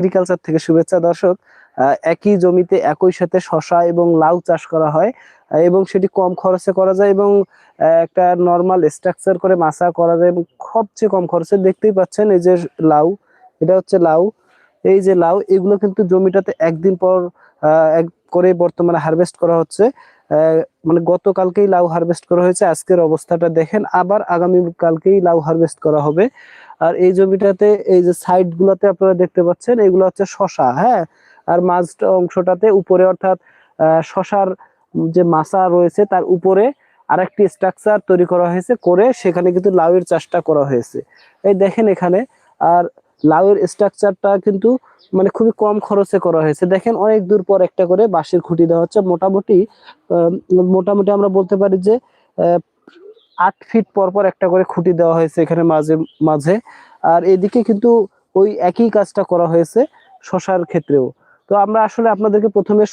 Agriculture থেকে শুভেচ্ছা, দর্শক। একই জমিতে একই সাথে শশা এবং লাউ চাষ করা হয় এবং সেটি কম খরচে করা যায় এবং একটা নর্মাল স্ট্রাকচার করে মাছা করা যায় এবং সবচেয়ে কম খরচে দেখতেই পাচ্ছেন এই যে লাউ, এটা হচ্ছে লাউ। এই যে লাউ, এগুলো কিন্তু জমিটাতে একদিন পর এক করে বর্তমানে হারভেস্ট করা হচ্ছে। মানে গতকালকেই লাউ হারভেস্ট করা হয়েছে, আজকের অবস্থাটা দেখেন। আবার আগামী কালকেই লাউ হারভেস্ট করা হবে। আর এই জমিটাতে, এই যে সাইড গুলাতে আপনারা দেখতে পাচ্ছেন, এগুলো হচ্ছে শশা হ্যাঁ? আর মাঝ অংশটাতে উপরে অর্থাৎ শশার যে মাচা রয়েছে, তার উপরে আরেকটি স্ট্রাকচার তৈরি করা হয়েছে করে সেখানে কিন্তু লাউয়ের চাষটা করা হয়েছে। এই দেখেন এখানে, আর লাউয়ের স্ট্রাকচারটা কিন্তু মানে খুবই কম খরচে করা হয়েছে। দেখেন অনেক দূর পর একটা করে বাঁশের খুঁটি দেওয়া হচ্ছে। মোটামুটি মোটামুটি আমরা বলতে পারি যে আট ফিট পর পর একটা করে খুঁটি দেওয়া হয়েছে এখানে মাঝে মাঝে। আর এদিকে কিন্তু ওই একই কাজটা করা হয়েছে শশার ক্ষেত্রেও। তো আমরা আসলে আপনাদেরকে প্রথমে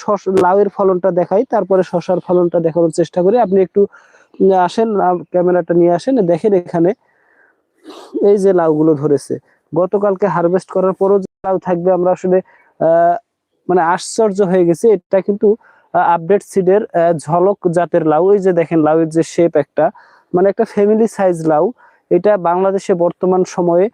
লাউয়ের ফলনটা দেখাই, তারপরে শশার ফলনটা দেখানোর চেষ্টা করি। আপনি একটু আসেন ক্যামেরাটা নিয়ে আসেন, দেখেন এখানে এই যে লাউগুলো ধরেছে। গতকালকে হারভেস্ট করার পরও যে লাউ থাকবে, আমরা আসলে মানে আশ্চর্য হয়ে গেছে। এটা কিন্তু আপডেট সিডের ঝলক জাতের লাউ। এই যে দেখেন, লাউয়ের যে শেপ একটা মানে একটা ফ্যামিলি সাইজ লাউ, এটা বাংলাদেশে বর্তমান সময়ে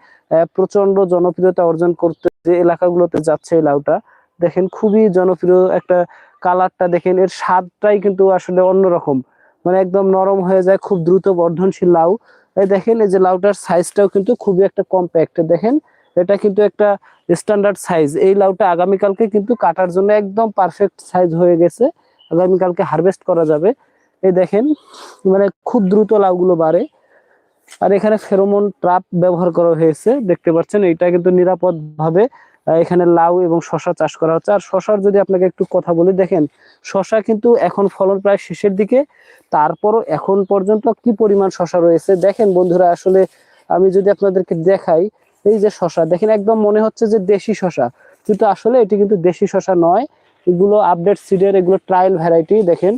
প্রচণ্ড জনপ্রিয়তা অর্জন করতে যে এলাকাগুলোতে যাচ্ছে এই লাউটা, দেখেন খুবই জনপ্রিয় একটা কালারটা দেখেন, এর স্বাদটাই কিন্তু আসলে অন্যরকম। মানে একদম নরম হয়ে যায়, খুব দ্রুত বর্ধনশীল লাউ। এই দেখেন, এই যে লাউটার সাইজটাও কিন্তু খুবই একটা কম্প্যাক্ট দেখেন, এটা কিন্তু একটা স্ট্যান্ডার্ড সাইজ এই লাউটা আগামীকালকে কিন্তু কাটার জন্য একদম পারফেক্ট সাইজ হয়ে গেছে। আগামীকালকে হারভেস্ট করা যাবে। এই দেখেন মানে খুব দ্রুত লাউগুলো বাড়ে। আর এখানে ফেরোমন ট্রাপ ব্যবহার করা হয়েছে, দেখতে পাচ্ছেন, এটা কিন্তু নিরাপদ ভাবে এখানে লাউ এবং শশা চাষ করা হচ্ছে। আর শশার যদি আপনাকে একটু কথা বলি, দেখেন শশা কিন্তু এখন ফলন প্রায় শেষের দিকে। তারপরও এখন পর্যন্ত কি পরিমাণ শশা রয়েছে? দেখেন বন্ধুরা, আসলে আমি যদি আপনাদেরকে দেখাই, এই যে শশা দেখেন, একদম মনে হচ্ছে যে দেশি শশা কিন্তু আসলে এটি কিন্তু দেশি শশা নয়। এগুলো আপডেট সিডের এগুলো ট্রায়াল ভ্যারাইটি দেখেন।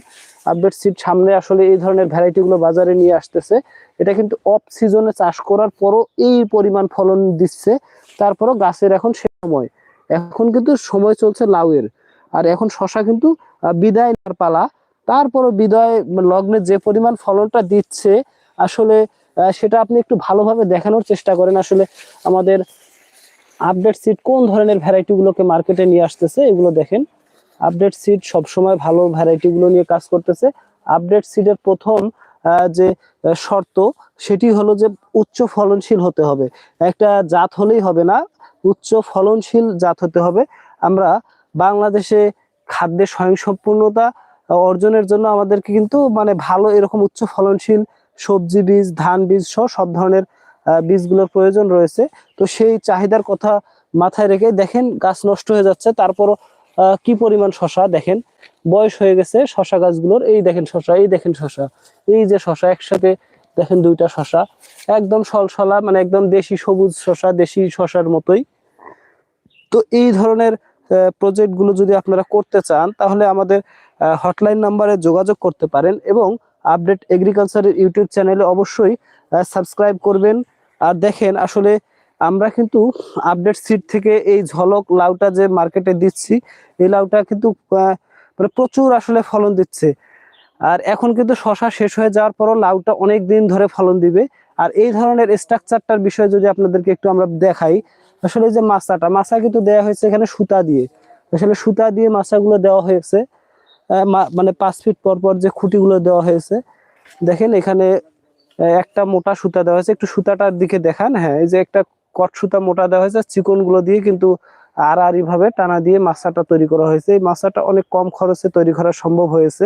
আপডেট সিড সামনে আসলে এই ধরনের ভ্যারাইটি গুলো বাজারে নিয়ে আসতেছে। এটা কিন্তু অফ সিজনে চাষ করার পরও এই পরিমাণ ফলন দিচ্ছে। তারপরও গাছের এখন সে সময়। এখন কিন্তু সময় চলছে লাউয়ের। আর এখন শশা কিন্তু বিদায় পালা। তারপরও বিদায়, লগ্নে যে পরিমাণ ফলনটা দিচ্ছে, আসলে সেটা আপনি একটু ভালোভাবে দেখানোর চেষ্টা করেন। আসলে আমাদের আপডেট সিট কোন ধরনের ভ্যারাইটি গুলোকে মার্কেটে নিয়ে আসতেছে, এগুলো দেখেন। আপডেট সিড সবসময় ভালো ভ্যারাইটি গুলো নিয়ে কাজ করতেছে। আপডেট সিডের প্রথম যে শর্ত, সেটি হলো যে উচ্চ ফলনশীল হতে হবে। একটা জাত হলেই হবে না, উচ্চ ফলনশীল জাত হতে হবে। আমরা বাংলাদেশে খাদ্যে স্বয়ংসম্পূর্ণতা অর্জনের জন্য আমাদেরকে কিন্তু মানে ভালো এরকম উচ্চ ফলনশীল সবজি বীজ, ধান বীজ সহ সব ধরনের বীজগুলোর প্রয়োজন রয়েছে। তো সেই চাহিদার কথা মাথায় রেখে দেখেন গাছ নষ্ট হয়ে যাচ্ছে, তারপরও কি পরিমাণ শশা দেখেন? বয়স হয়ে গেছে শশা গাছগুলোর। এই দেখেন শশা, এই দেখেন শশা। এই যে শশা, একসাথে দেখেন দুইটা শশা। একদম সলসলা মানে একদম দেশি সবুজ শশা, দেশি শশার মতোই। তো এই ধরনের প্রজেক্টগুলো যদি আপনারা করতে চান, তাহলে আমাদের হটলাইন নাম্বারে যোগাযোগ করতে পারেন এবং আপডেট এগ্রিকালচারের ইউটিউব চ্যানেলে অবশ্যই সাবস্ক্রাইব করবেন। আর দেখেন, আসলে আমরা কিন্তু আপডেট সিট থেকে এই ঝলক লাউটা যে মার্কেটে দিচ্ছি, এই লাউটা কিন্তু মানে প্রচুর আসলে ফলন দিচ্ছে। আর এখন কিন্তু শশা শেষ হয়ে যাওয়ার পরও লাউটা অনেক দিন ধরে ফলন দিবে। আর এই ধরনের স্ট্রাকচারটার বিষয়ে যদি আপনাদেরকে একটু আমরা দেখাই, আসলে যে মাছাটা মাছা কিন্তু দেওয়া হয়েছে এখানে সুতা দিয়ে। আসলে সুতা দিয়ে মাছাগুলো দেওয়া হয়েছে মানে পাঁচ ফিট পর পর যে খুঁটিগুলো দেওয়া হয়েছে। দেখেন এখানে একটা মোটা সুতা দেওয়া হয়েছে। একটু সুতাটার দিকে দেখান। হ্যাঁ এই যে একটা কট সুতা মোটা দেওয়া হয়েছে চিকনগুলো দিয়ে কিন্তু আড়াআড়ি ভাবে টানা দিয়ে মাছাটা তৈরি করা হয়েছে। এই মাছাটা অনেক কম খরচে তৈরি করা সম্ভব হয়েছে।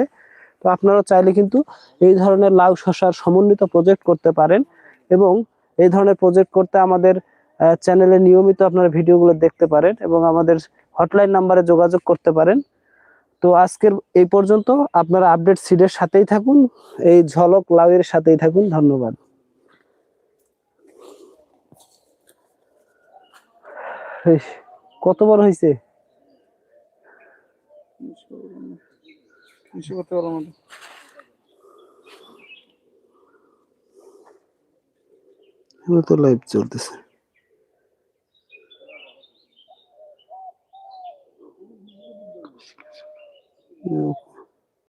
তো আপনারা চাইলে কিন্তু এই ধরনের লাউ শশার সমন্বিত প্রজেক্ট করতে পারেন এবং এই ধরনের প্রজেক্ট করতে আমাদের চ্যানেলে নিয়মিত আপনারা ভিডিওগুলো দেখতে পারেন এবং আমাদের হটলাইন নাম্বারে যোগাযোগ করতে পারেন। তো আজকের এই পর্যন্ত, আপনারা আপডেট সিডের সাথেই থাকুন, এই ঝলক লাউয়ের সাথেই থাকুন। ধন্যবাদ। কত বড় হয়েছে তো লাইভ চলতেছে Yeah.